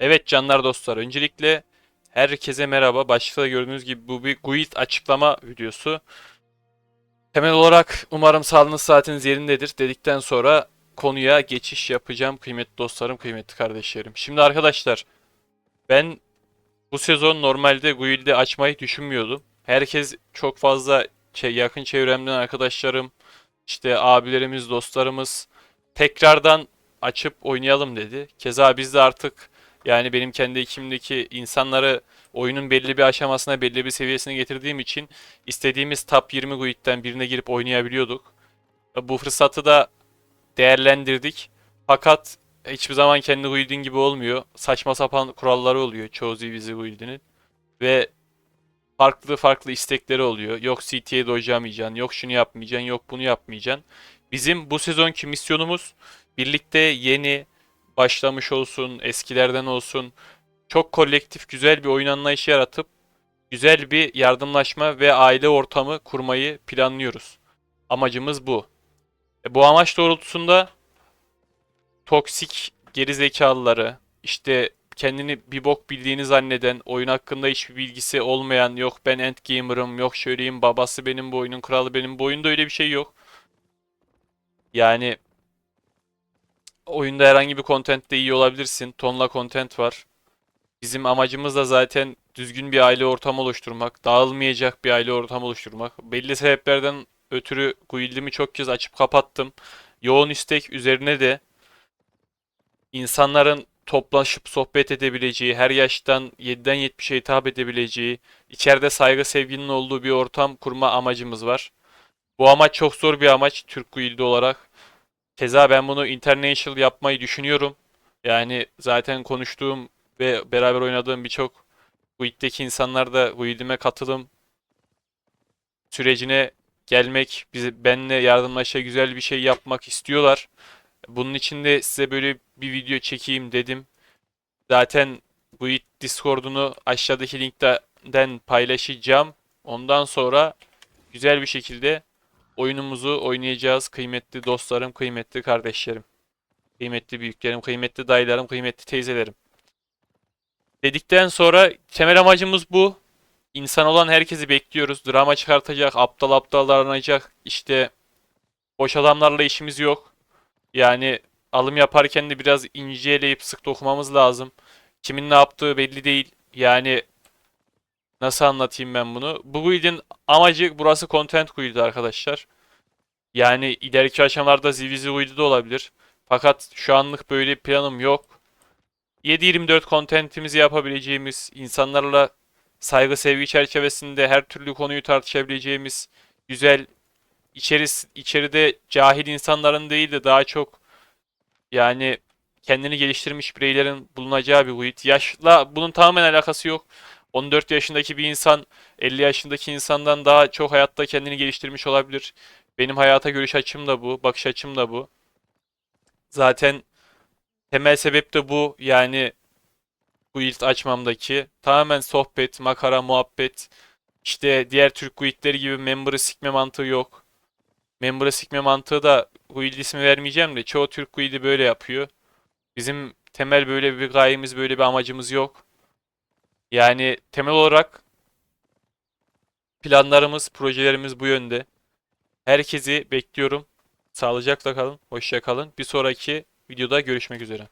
Evet canlar dostlar. Öncelikle herkese merhaba. Başlıkta gördüğünüz gibi bu bir guild açıklama videosu. Temel olarak umarım sağlığınız saatiniz yerindedir dedikten sonra konuya geçiş yapacağım kıymetli dostlarım, kıymetli kardeşlerim. Şimdi arkadaşlar ben bu sezon normalde guild'i açmayı düşünmüyordum. Herkes çok fazla yakın çevremden arkadaşlarım, işte abilerimiz, dostlarımız tekrardan açıp oynayalım dedi. Keza biz de artık yani benim kendi ekibimdeki insanları oyunun belli bir aşamasına, belli bir seviyesine getirdiğim için istediğimiz top 20 guild'den birine girip oynayabiliyorduk. Bu fırsatı da değerlendirdik. Fakat hiçbir zaman kendi guild'in gibi olmuyor. Saçma sapan kuralları oluyor çoğu ZVZ guild'inin. Ve farklı farklı istekleri oluyor. Yok CT'ye dojamayacaksın, yok şunu yapmayacaksın, yok bunu yapmayacaksın. Bizim bu sezonki misyonumuz birlikte yeni başlamış olsun, eskilerden olsun çok kolektif güzel bir oyun anlayışı yaratıp güzel bir yardımlaşma ve aile ortamı kurmayı planlıyoruz. Amacımız bu. E, bu amaç doğrultusunda toksik gerizekalıları, işte kendini bir bok bildiğini zanneden, oyun hakkında hiçbir bilgisi olmayan, yok ben endgamer'ım, yok şöyleyim, babası benim bu oyunun kralı benim bu oyunda öyle bir şey yok. Yani oyunda herhangi bir content de iyi olabilirsin. Tonla content var. Bizim amacımız da zaten düzgün bir aile ortamı oluşturmak, dağılmayacak bir aile ortamı oluşturmak. Belli sebeplerden ötürü guildimi çok kez açıp kapattım. Yoğun istek üzerine de insanların toplaşıp sohbet edebileceği, her yaştan 7'den 70'e hitap edebileceği, içeride saygı sevginin olduğu bir ortam kurma amacımız var. Bu amaç çok zor bir amaç Türk Guild'i olarak. Keza ben bunu international yapmayı düşünüyorum. Yani zaten konuştuğum ve beraber oynadığım birçok guild'deki insanlar da guild'ime katılım sürecine gelmek, bizi benle yardımlaşa güzel bir şey yapmak istiyorlar. Bunun için de size böyle bir video çekeyim dedim. Zaten guild Discord'unu aşağıdaki linkten paylaşacağım. Ondan sonra güzel bir şekilde oyunumuzu oynayacağız kıymetli dostlarım, kıymetli kardeşlerim. Kıymetli büyüklerim, kıymetli dayılarım, kıymetli teyzelerim. Dedikten sonra temel amacımız bu. İnsan olan herkesi bekliyoruz. Drama çıkartacak, aptal aptal davranacak. İşte boş adamlarla işimiz yok. Yani alım yaparken de biraz inceleyip sık dokumamız lazım. Kimin ne yaptığı belli değil. Yani nasıl anlatayım ben bunu? Bu guild'in amacı burası content guild'i arkadaşlar. Yani ileriki aşamalarda Ziviz'i guild'i de olabilir. Fakat şu anlık böyle bir planım yok. 7-24 contentimizi yapabileceğimiz, insanlarla saygı sevgi çerçevesinde her türlü konuyu tartışabileceğimiz güzel içeris içeride cahil insanların değil de daha çok yani kendini geliştirmiş bireylerin bulunacağı bir guild. Yaşla bunun tamamen alakası yok. 14 yaşındaki bir insan 50 yaşındaki insandan daha çok hayatta kendini geliştirmiş olabilir. Benim hayata görüş açım da bu, bakış açım da bu. Zaten temel sebep de bu. Yani guild açmamdaki tamamen sohbet, makara, muhabbet. İşte diğer Türk guildleri gibi member'ı sikme mantığı yok. Member'ı sikme mantığı da guild ismi vermeyeceğim de çoğu Türk guildi böyle yapıyor. Bizim temel böyle bir gayemiz, böyle bir amacımız yok. Yani temel olarak planlarımız, projelerimiz bu yönde. Herkesi bekliyorum. Sağlıcakla kalın, hoşça kalın. Bir sonraki videoda görüşmek üzere.